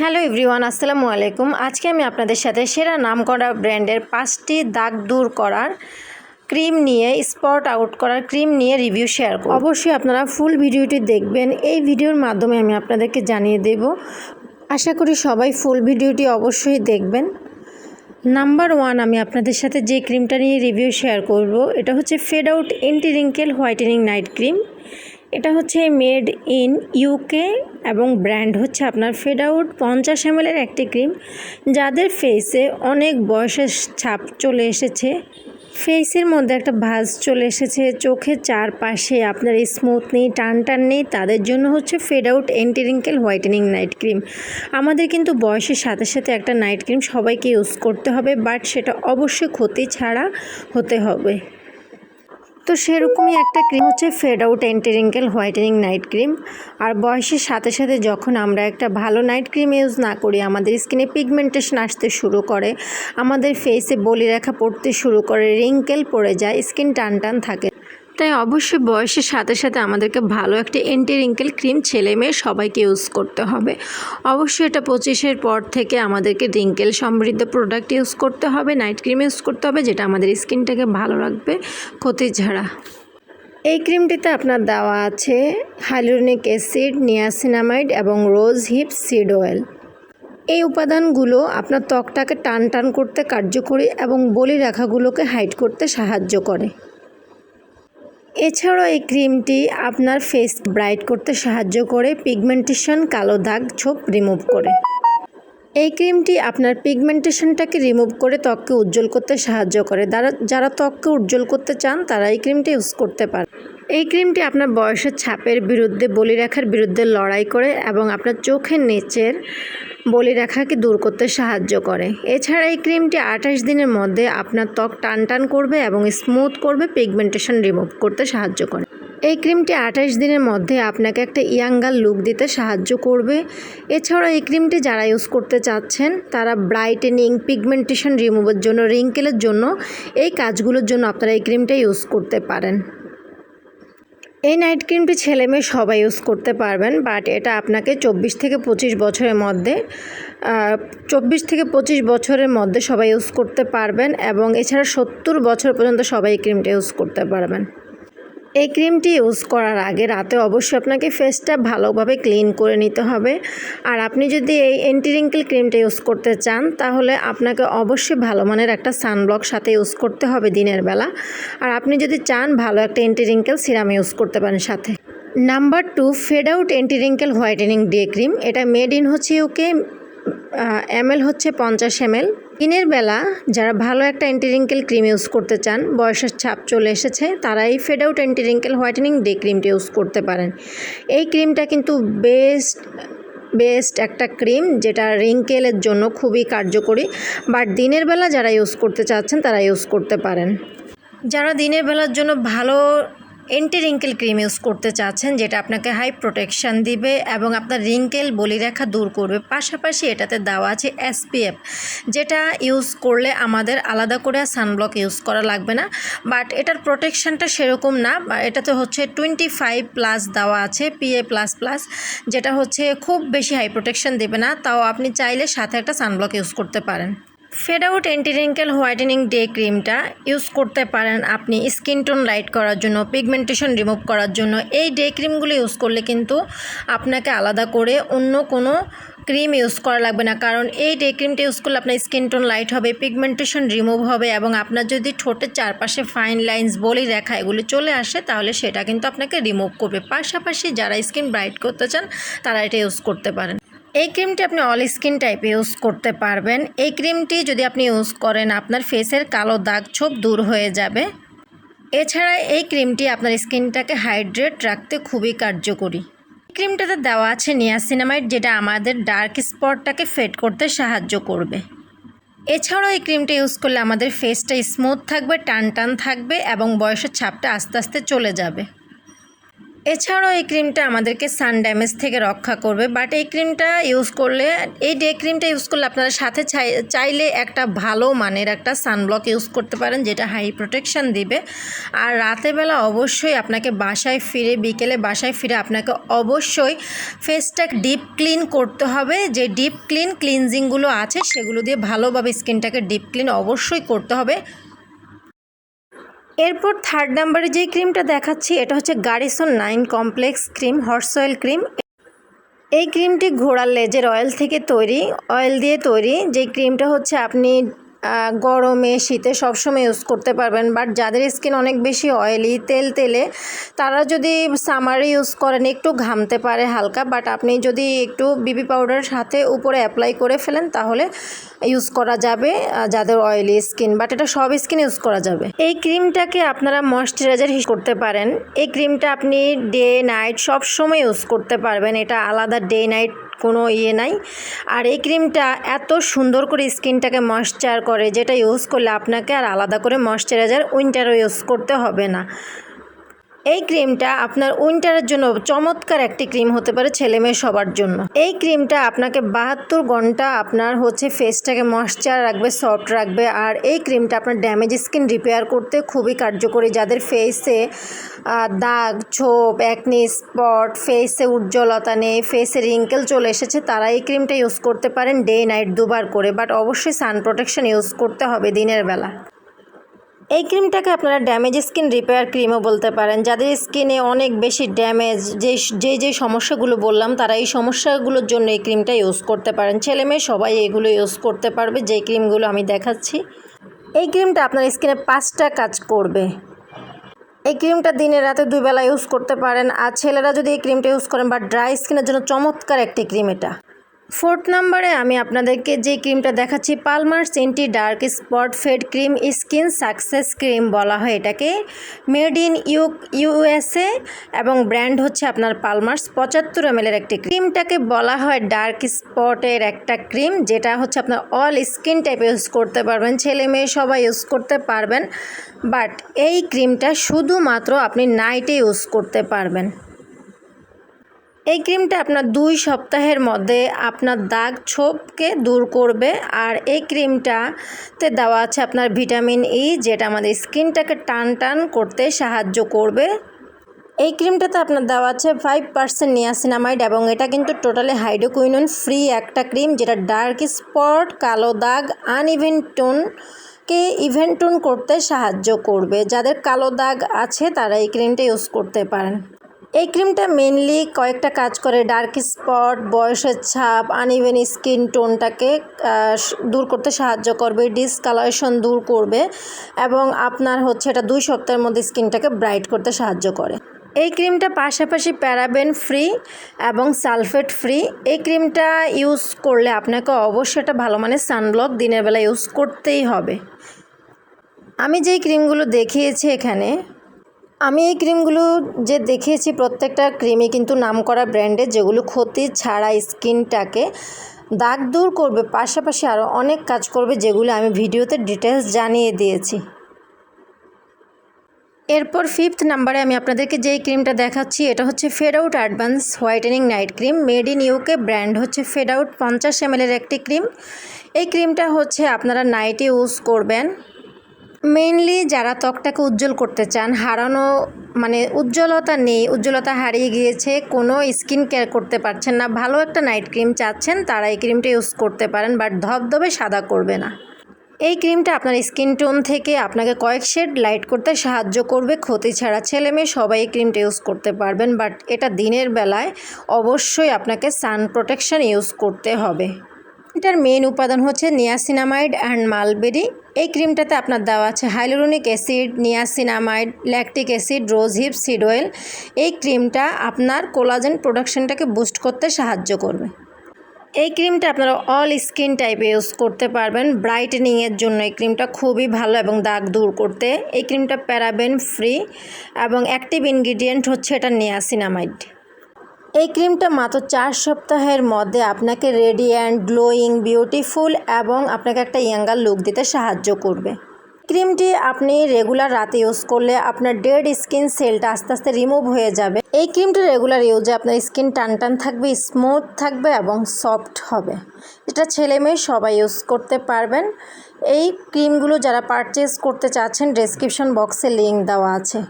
Hello everyone, আসসালামু আলাইকুম। আজকে আমি আপনাদের সাথে সেরা নামকরা ব্র্যান্ডের পাঁচটি দাগ দূর করার ক্রিম নিয়ে, স্পট আউট করার ক্রিম নিয়ে রিভিউ শেয়ার করব। অবশ্যই আপনারা ফুল ভিডিওটি দেখবেন। এই ভিডিওর মাধ্যমে আমি আপনাদেরকে জানিয়ে দেব। আশা করি সবাই ফুল ভিডিওটি অবশ্যই দেখবেন। নাম্বার ওয়ান, আমি আপনাদের সাথে যে ক্রিমটা নিয়ে রিভিউ শেয়ার করব, এটা হচ্ছে fade out anti wrinkle whitening night cream. এটা হচ্ছে মেড ইন ইউকে এবং ব্র্যান্ড হচ্ছে আপনার ফেড আউট পঞ্চাশ এমএলের একটি ক্রিম। যাদের ফেসে অনেক বয়সের ছাপ চলে এসেছে, ফেসের মধ্যে একটা ভাজ চলে এসেছে, চোখের চারপাশে আপনার স্মুথ নেই, টান টান নেই, তাদের জন্য হচ্ছে fade out anti wrinkle whitening night cream আমাদের কিন্তু বয়সের সাথে সাথে একটা নাইট ক্রিম সবাইকে ইউজ করতে হবে বাট সেটা অবশ্যই ক্ষতি ছাড়া হতে হবে। তো সেরকমই একটা ক্রিম হচ্ছে fade out anti wrinkle whitening night cream আর বয়সের সাথে সাথে যখন আমরা একটা ভালো নাইট ক্রিম ইউজ না করি, আমাদের স্কিনে পিগমেন্টেশন আসতে শুরু করে, আমাদের ফেসে বলি রেখা পড়তে শুরু করে রিঙ্কেল পড়ে যায় স্কিন টান টান থাকে। তাই অবশ্যই বয়সের সাথে সাথে আমাদেরকে ভালো একটা এন্টি রিঙ্কেল ক্রিম ছেলে মেয়ে সবাইকে ইউজ করতে হবে। অবশ্যই এটা পঁচিশের পর থেকে আমাদেরকে রিঙ্কেল সমৃদ্ধ প্রোডাক্ট ইউজ করতে হবে নাইট ক্রিম ইউজ করতে হবে, যেটা আমাদের স্কিনটাকে ভালো রাখবে ক্ষতি ছাড়া এই ক্রিমটিতে আপনার দেওয়া আছে হাইলোনিক অ্যাসিড নিয়াসিনামাইড এবং রোজ হিপ সিড অয়েল এই উপাদানগুলো আপনার ত্বকটাকে টান টান করতে কার্যকরী এবং বলি রেখাগুলোকে হাইট করতে সাহায্য করে। এছাড়াও এই ক্রিমটি আপনার ফেস ব্রাইট করতে সাহায্য করে পিগমেন্টেশন, কালো দাগ, ছোপ রিমুভ করে। এই ক্রিমটি আপনার পিগমেন্টেশনটাকে রিমুভ করে ত্বককে উজ্জ্বল করতে সাহায্য করে। যারা ত্বককে উজ্জ্বল করতে চান, তারা এই ক্রিমটি ইউজ করতে পারে এই ক্রিমটি আপনার বয়সের ছাপের বিরুদ্ধে বলি বলিরেখার বিরুদ্ধে লড়াই করে এবং আপনার চোখের নিচের বলিরেখাকে দূর করতে সাহায্য করে। এছাড়া এই ক্রিমটি আঠাশ দিনের মধ্যে আপনার ত্বক টান টান করবে এবং স্মুথ করবে, পিগমেন্টেশন রিমুভ করতে সাহায্য করে। এই ক্রিমটি আঠাশ দিনের মধ্যে আপনাকে একটা ইয়াঙ্গাল লুক দিতে সাহায্য করবে। এছাড়া এই ক্রিমটি যারা ইউজ করতে চাচ্ছেন, তারা ব্রাইটেনিং, পিগমেন্টেশন রিমুভের জন্য, রিঙ্কেলের জন্য, এই কাজগুলোর জন্য আপনারা এই ক্রিমটা ইউজ করতে পারেন। এই নাইট ক্রিমটি ছেলে মেয়ে সবাই ইউজ করতে পারবেন, বাট এটা আপনাকে চব্বিশ থেকে পঁচিশ বছরের মধ্যে চব্বিশ থেকে পঁচিশ বছরের মধ্যে সবাই ইউজ করতে পারবেন এবং এছাড়া সত্তর বছর পর্যন্ত সবাই এই ক্রিমটা ইউজ করতে পারবেন। এই ক্রিমটি ইউজ করার আগে রাতে অবশ্যই আপনাকে ফেসটা ভালোভাবে ক্লিন করে নিতে হবে। আর আপনি যদি এই অ্যান্টি রিঙ্কেল ক্রিমটা ইউজ করতে চান, তাহলে আপনাকে অবশ্যই ভালো মানের একটা সানব্লক সাথে ইউজ করতে হবে দিনের বেলা। আর আপনি যদি চান, ভালো একটা অ্যান্টি রিঙ্কেল সিরাম ইউজ করতে পারেন সাথে। Number two, fade out anti wrinkle whitening day cream. এটা মেড ইন হচ্ছে ইউকে এমএল হচ্ছে পঞ্চাশ এমএল দিনের বেলা যারা ভালো একটা অ্যান্টি রিঙ্কেল ক্রিম ইউজ করতে চান, বয়সের ছাপ চলে এসেছে তারা এই fade out anti wrinkle whitening day ক্রিমটা ইউজ করতে পারেন। এই ক্রিমটা কিন্তু বেস্ট বেস্ট একটা ক্রিম যেটা রিঙ্কেলের জন্য খুবই কার্যকরী বাট দিনের বেলা যারা ইউজ করতে চাচ্ছেন, তারা ইউজ করতে পারেন। যারা দিনের বেলার জন্য ভালো অ্যান্টি রিঙ্কেল ক্রিম ইউজ করতে চাচ্ছেন, যেটা আপনাকে হাই প্রোটেকশান দিবে এবং আপনার রিঙ্কেল বলিরেখা দূর করবে। পাশাপাশি এটাতে দেওয়া আছে এসপিএফ যেটা ইউজ করলে আমাদের আলাদা করে সানব্লক ইউজ করা লাগবে না। বাট এটার প্রোটেকশানটা সেরকম না এটাতে হচ্ছে টোয়েন্টি ফাইভ প্লাস দেওয়া আছে পিএ প্লাস প্লাস যেটা হচ্ছে খুব বেশি হাই প্রোটেকশান দেবে না। তাও আপনি চাইলে সাথে একটা সানব্লক ইউজ করতে পারেন। Fade out anti wrinkle whitening day ক্রিমটা ইউজ করতে পারেন আপনি স্কিন টোন লাইট করার জন্য, পিগমেন্টেশন রিমুভ করার জন্য। এই ডে ক্রিমগুলো ইউজ করলে কিন্তু আপনাকে আলাদা করে অন্য কোনো ক্রিম ইউজ করা লাগবে না। কারণ এই ডে ক্রিমটা ইউজ করলে আপনার স্কিন টোন লাইট হবে, পিগমেন্টেশন রিমুভ হবে এবং আপনার যদি ঠোঁটের চারপাশে ফাইন লাইন্স বলি রেখা এগুলি চলে আসে, তাহলে সেটা কিন্তু আপনাকে রিমুভ করবে। পাশাপাশি যারা স্কিন ব্রাইট করতে চান, তারা এটা ইউজ করতে পারেন। এই ক্রিমটি আপনি অল স্কিন টাইপে ইউজ করতে পারবেন। এই ক্রিমটি যদি আপনি ইউজ করেন, আপনার ফেসের কালো দাগ ছোপ দূর হয়ে যাবে। এছাড়া এই ক্রিমটি আপনার স্কিনটাকে হাইড্রেট রাখতে খুবই কার্যকরী। ক্রিমটাতে দেওয়া আছে নিয়াসিনামাইড যেটা আমাদের ডার্ক স্পটটাকে ফেড করতে সাহায্য করবে। এছাড়াও এই ক্রিমটা ইউজ করলে আমাদের ফেসটা স্মুথ থাকবে টান টান থাকবে এবং বয়সের ছাপটা আস্তে আস্তে চলে যাবে। এছাড়াও এই ক্রিমটা আমাদেরকে সান ড্যামেজ থেকে রক্ষা করবে বাট এই ক্রিমটা ইউজ করলে, এই ডে ক্রিমটা ইউজ করলে আপনারা সাথে চাই- চাইলে একটা ভালো মানের একটা সানব্লক ইউজ করতে পারেন, যেটা হাই প্রোটেকশান দিবে। আর রাতের বেলা অবশ্যই আপনাকে বাসায় ফিরে, বিকেলে বাসায় ফিরে আপনাকে অবশ্যই ফেসটা ডিপ ক্লিন করতে হবে। যে ডিপ ক্লিন ক্লিনজিংগুলো আছে, সেগুলো দিয়ে ভালোভাবে স্কিনটাকে ডিপ ক্লিন অবশ্যই করতে হবে। এরপর থার্ড নাম্বারে যে ক্রিমটা দেখাচ্ছি, এটা হচ্ছে গাড়িসন nine complex cream horse oil cream এই ক্রিমটি ঘোড়ার লেজের অয়েল থেকে তৈরি অয়েল দিয়ে তৈরি। যে ক্রিমটা হচ্ছে আপনি গরমে, শীতে সবসময় ইউজ করতে পারবেন। বাট যাদের স্কিন অনেক বেশি অয়েলি তেল তেলে, তারা যদি সামারে ইউজ করেন, একটু ঘামতে পারে হালকা। বাট আপনি যদি একটু বিবি পাউডার সাথে উপরে অ্যাপ্লাই করে ফেলেন, তাহলে ইউজ করা যাবে যাদের অয়েলি স্কিন বাট এটা সব স্কিন ইউজ করা যাবে। এই ক্রিমটাকে আপনারা ময়শ্চারাইজার করতে পারেন। এই ক্রিমটা আপনি ডে নাইট সব সময় ইউজ করতে পারবেন। এটা আলাদা ডে নাইট কোনো ইয়ে নাই। আর এই ক্রিমটা এত সুন্দর করে স্কিনটাকে ময়শ্চার করে, যেটা ইউজ করলে আপনাকে আর আলাদা করে ময়শ্চারাইজার উইন্টারও ইউজ করতে হবে না। এই ক্রিমটা আপনার উইন্টারের জন্য চমৎকার একটি ক্রিম হতে পারে ছেলে মেয়ে সবার জন্য। এই ক্রিমটা আপনাকে বাহাত্তর ঘণ্টা আপনার হচ্ছে ফেসটাকে ময়শ্চার রাখবে, সফট রাখবে আর এই ক্রিমটা আপনার ড্যামেজ স্কিন রিপেয়ার করতে খুবই কার্যকরী। যাদের ফেসে দাগ, ছোপ অ্যাকনি স্পট, ফেসে উজ্জ্বলতা নেই, ফেসে রিঙ্কেল চলে এসেছে, তারা এই ক্রিমটা ইউজ করতে পারেন ডে, নাইট, দুবার করে। বাট অবশ্যই সান প্রোটেকশন ইউজ করতে হবে দিনের বেলা। এই ক্রিমটাকে আপনারা ড্যামেজ স্কিন রিপেয়ার ক্রিমও বলতে পারেন। যাদের স্কিনে অনেক বেশি ড্যামেজ যে যে যে সমস্যাগুলো বললাম, তারা এই সমস্যাগুলোর জন্য এই ক্রিমটা ইউজ করতে পারেন। ছেলে মেয়ে সবাই এগুলো ইউজ করতে পারবে, যে ক্রিমগুলো আমি দেখাচ্ছি। এই ক্রিমটা আপনার স্কিনে পাঁচটা কাজ করবে। এই ক্রিমটা দিনে রাতে দুবেলা ইউজ করতে পারেন। আর ছেলেরা যদি এই ক্রিমটা ইউজ করেন, বা ড্রাই স্কিনের জন্য চমৎকার একটি ক্রিম এটা। ফোর্থ নাম্বারে আমি আপনাদেরকে যে ক্রিমটা দেখাচ্ছি, Palmer centi dark spot fade cream skin success cream বলা হয় এটাকে। মেড ইন ইউ, ইউএসএ এবং ব্র্যান্ড হচ্ছে আপনার পালমার্স পঁচাত্তর এম এর একটি ক্রিমটাকে বলা হয় ডার্ক স্পটের একটা ক্রিম, যেটা হচ্ছে আপনার অল স্কিন টাইপ ইউজ করতে পারবেন। ছেলে মেয়ে সবাই ইউজ করতে পারবেন, বাট এই ক্রিমটা শুধুমাত্র আপনি নাইটে ইউজ করতে পারবেন। এই ক্রিমটা আপনার দুই সপ্তাহের মধ্যে আপনার দাগ ছোপকে দূর করবে আর এই ক্রিমটাতে দেওয়া আছে আপনার ভিটামিন ই, যেটা আমাদের স্কিনটাকে টান টান করতে সাহায্য করবে। এই ক্রিমটাতে আপনার দেওয়া আছে ফাইভ পার্সেন্ট নিয়াসিনামাইড এবং এটা কিন্তু টোটালি হাইড্রোকুইনন ফ্রি একটা ক্রিম, যেটা ডার্ক স্পট কালো দাগ আনইভেন টোনকে ইভেন টোন করতে সাহায্য করবে। যাদের কালো দাগ আছে, তারা এই ক্রিমটা ইউজ করতে পারেন। এই ক্রিমটা মেনলি কয়েকটা কাজ করে ডার্ক স্পট বয়সের ছাপ আনইভেন স্কিন টোনটাকে দূর করতে সাহায্য করবে ডিসকালারেশন দূর করবে এবং আপনার হচ্ছে এটা দুই সপ্তাহের মধ্যে স্কিনটাকে ব্রাইট করতে সাহায্য করে। এই ক্রিমটা পাশাপাশি প্যারাবেন ফ্রি এবং সালফেট ফ্রি এই ক্রিমটা ইউজ করলে আপনাকে অবশ্যই একটা ভালো মানের সানব্লক দিনের বেলা ইউজ করতেই হবে। আমি যেই ক্রিমগুলো দেখিয়েছি এখানে আমি এই ক্রিমগুলো যে দেখিয়েছি প্রত্যেকটা ক্রিমই কিন্তু নামকরা ব্র্যান্ডের, যেগুলো ক্ষতি ছাড়া স্কিনটাকে দাগ দূর করবে, পাশাপাশি আরও অনেক কাজ করবে যেগুলো আমি ভিডিওতে ডিটেলস জানিয়ে দিয়েছি। এরপর ফিফথ নাম্বারে আমি আপনাদেরকে যেই ক্রিমটা দেখাচ্ছি, এটা হচ্ছে fade out advance whitening night cream made in UK brand হচ্ছে ফেড আউট পঞ্চাশ এম একটি ক্রিম। এই ক্রিমটা হচ্ছে আপনারা নাইটে ইউজ করবেন। মেইনলি যারা ত্বকটাকে উজ্জ্বল করতে চান, হারানো মানে উজ্জ্বলতা নেই, উজ্জ্বলতা হারিয়ে গিয়েছে, কোনো স্কিন কেয়ার করতে পারছেন না, ভালো একটা নাইট ক্রিম চাচ্ছেন, তারা এই ক্রিমটা ইউজ করতে পারেন বাট ধবধবে সাদা করবে না। এই ক্রিমটা আপনার স্কিন টোন থেকে আপনাকে কয়েক শেড লাইট করতে সাহায্য করবে, ক্ষতি ছাড়া ছেলে মেয়ে সবাই এই ক্রিমটা ইউজ করতে পারবেন বাট এটা দিনের বেলায় অবশ্যই আপনাকে সান প্রোটেকশন ইউজ করতে হবে। এটার মেন উপাদান হচ্ছে নিয়াসিনামাইড অ্যান্ড মালবেরি এই ক্রিমটাতে আপনার দেওয়া আছে hyaluronic acid niacinamide lactic acid rose hip seed oil এই ক্রিমটা আপনার কোলাজেন প্রোডাকশনটাকে বুস্ট করতে সাহায্য করবে। এই ক্রিমটা আপনারা অল স্কিন টাইপে ইউজ করতে পারবেন। ব্রাইটেনিংয়ের জন্য এই ক্রিমটা খুবই ভালো এবং দাগ দূর করতে। এই ক্রিমটা প্যারাবেন ফ্রি এবং অ্যাক্টিভ ইনগ্রিডিয়েন্ট হচ্ছে এটা নিয়াসিনামাইড এই ক্রিমটা মাত্র চার সপ্তাহের মধ্যে আপনাকে রেডিয়ান্ট, গ্লোয়িং, বিউটিফুল এবং আপনাকে একটা ইয়াঙ্গার লুক দিতে সাহায্য করবে। ক্রিমটি আপনি রেগুলার রাতে ইউজ করলে আপনার ডেড স্কিন সেলটা আস্তে আস্তে রিমুভ হয়ে যাবে। এই ক্রিমটি রেগুলার ইউজে আপনার স্কিন টান টান থাকবে, স্মুথ থাকবে এবং সফট হবে। এটা ছেলে মেয়ে সবাই ইউজ করতে পারবেন। এই ক্রিমগুলো যারা পারচেস করতে চাচ্ছেন, ডেসক্রিপশন বক্সে লিঙ্ক দেওয়া আছে।